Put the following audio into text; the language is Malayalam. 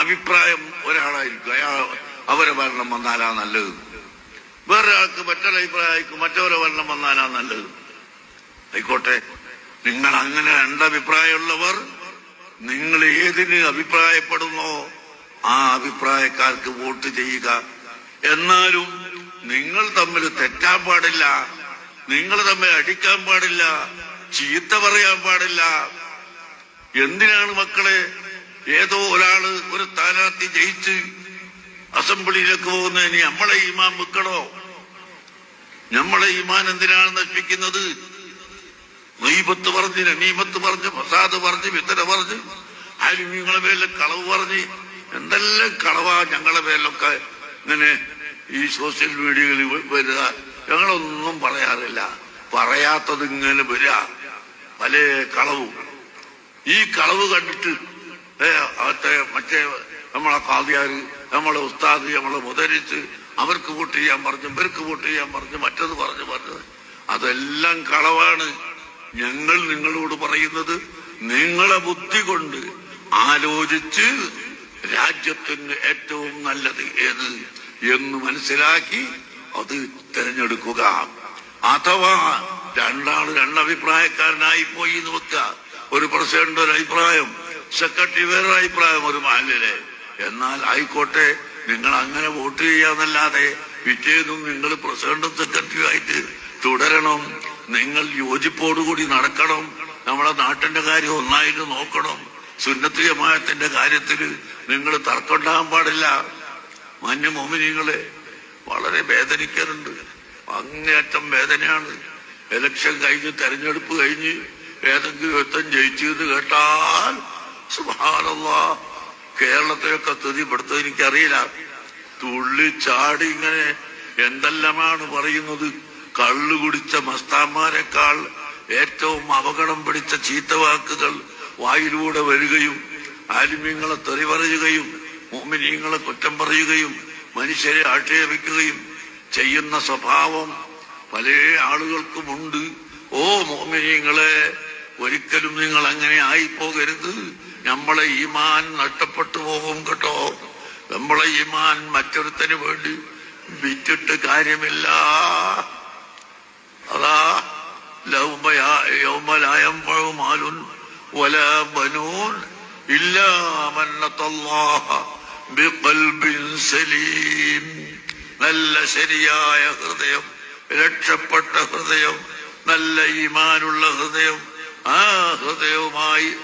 അഭിപ്രായം ഒരാളായിരിക്കും. അയാൾ അവരെ ഭരണം വന്നാലാ നല്ലത്. വേറൊരാൾക്ക് മറ്റൊരു അഭിപ്രായമായിരിക്കും മറ്റവരെ ഭരണം വന്നാലാ നല്ലത്. ആയിക്കോട്ടെ. നിങ്ങൾ അങ്ങനെ രണ്ടഭിപ്രായമുള്ളവർ നിങ്ങൾ ഏതിന് അഭിപ്രായപ്പെടുന്നോ ആ അഭിപ്രായക്കാർക്ക് വോട്ട് ചെയ്യുക. എന്നാലും നിങ്ങൾ തമ്മിൽ തെറ്റാൻ പാടില്ല നിങ്ങൾ തമ്മിൽ അടിക്കാൻ പാടില്ല ചീത്ത പറയാൻ പാടില്ല. എന്തിനാണ് മക്കളെ ഏതോ ഒരാൾ ഒരു സ്ഥാനാർത്ഥി ജയിച്ച് അസംബ്ലിയിലേക്ക് പോകുന്നതിന് നമ്മളെ ഈമാൻ വെക്കണോ? നമ്മളെ ഈമാൻ എന്തിനാണ് നശിപ്പിക്കുന്നത്? നീപത്ത് പറഞ്ഞ് നീമത്ത് പറഞ്ഞ് പ്രസാദ് പറഞ്ഞ് വിത്തര പറഞ്ഞ് ആലിമ്യങ്ങളെ പേരിൽ കളവ് പറഞ്ഞ്? എന്തെല്ലാം കളവാ ഞങ്ങളെ പേരിലൊക്കെ ഇങ്ങനെ ഈ സോഷ്യൽ മീഡിയകളിൽ വരിക? ഞങ്ങളൊന്നും പറയാറില്ല. പറയാത്തത് ഇങ്ങനെ വരിക. പല കളവും. ഈ കളവ് കണ്ടിട്ട് അകത്തെ മറ്റേ നമ്മളെ കാതിയാര് നമ്മളെ ഉസ്താദ് നമ്മളെ മുതരിച്ച് അവർക്ക് വോട്ട് ചെയ്യാൻ പറഞ്ഞു ഇവർക്ക് വോട്ട് ചെയ്യാൻ പറഞ്ഞു മറ്റത് പറഞ്ഞു പറഞ്ഞത് അതെല്ലാം കളവാണ്. ഞങ്ങൾ നിങ്ങളോട് പറയുന്നത് നിങ്ങളെ ബുദ്ധി കൊണ്ട് ആലോചിച്ച് രാജ്യത്തിന് ഏറ്റവും നല്ലത് ഏത് എന്ന് മനസ്സിലാക്കി അത് തിരഞ്ഞെടുക്കുക. അഥവാ രണ്ടാൾ രണ്ടഭിപ്രായക്കാരനായി പോയി നോക്കുക ഒരു പ്രസിഡന്റ് ഒരു അഭിപ്രായം സെക്രട്ടറി വേറൊരു അഭിപ്രായം ഒരു മാലിലെ എന്നാൽ ആയിക്കോട്ടെ നിങ്ങൾ അങ്ങനെ വോട്ട് ചെയ്യാന്നല്ലാതെ പിറ്റേന്നും നിങ്ങൾ പ്രസിഡന്റും സെക്രട്ടറിയും ആയിട്ട് തുടരണം. നിങ്ങൾ യോജിപ്പോടുകൂടി നടക്കണം. നമ്മുടെ നാട്ടിന്റെ കാര്യം ഒന്നായിട്ട് നോക്കണം. സുന്നത്ത് ജമാഅത്തിന്റെ കാര്യത്തിൽ നിങ്ങൾ തർക്കമുണ്ടാകാൻ പാടില്ല. മഞ്ഞുമോമിനികളെ മോമിനികളെ വളരെ വേദനിക്കാറുണ്ട്. അങ്ങേയറ്റം വേദനയാണ്. ഇലക്ഷൻ കഴിഞ്ഞ് തെരഞ്ഞെടുപ്പ് കഴിഞ്ഞ് ഏതെങ്കിലും യുദ്ധം ജയിച്ചു എന്ന് കേട്ടാൽ കേരളത്തിലൊക്കെ ഇവിടുത്തെ എനിക്കറിയില്ല. തുള്ളി ചാടി ഇങ്ങനെ എന്തെല്ലാമാണ് പറയുന്നത്? കള്ളു കുടിച്ച മസ്താന്മാരെക്കാൾ ഏറ്റവും അപകടം പിടിച്ച ചീത്തവാക്കുകൾ വായിലൂടെ വരികയും ആലിമ്യങ്ങളെ തെറി പറയുകയും മോമിനീങ്ങളെ കുറ്റം പറയുകയും മനുഷ്യരെ ആക്ഷേപിക്കുകയും ചെയ്യുന്ന സ്വഭാവം പല ആളുകൾക്കുമുണ്ട് ഓ മോമിനീങ്ങളെ ഒരിക്കലും നിങ്ങൾ അങ്ങനെ ആയിപ്പോകരുത്. നമ്മളെ ഈമാൻ നഷ്ടപ്പെട്ടു പോകും കേട്ടോ. നമ്മളെ ഈമാൻ മറ്റൊരുത്തന് വേണ്ടി വിറ്റിട്ട് കാര്യമില്ല. അതാ യൗമലായം പഴുമാലുൻ വല ബനൂൻ സലീം. നല്ല ശരിയായ ഹൃദയം രക്ഷപ്പെട്ട ഹൃദയം നല്ല ഈമാനുള്ള ഹൃദയം ആ ഹൃദയവുമായി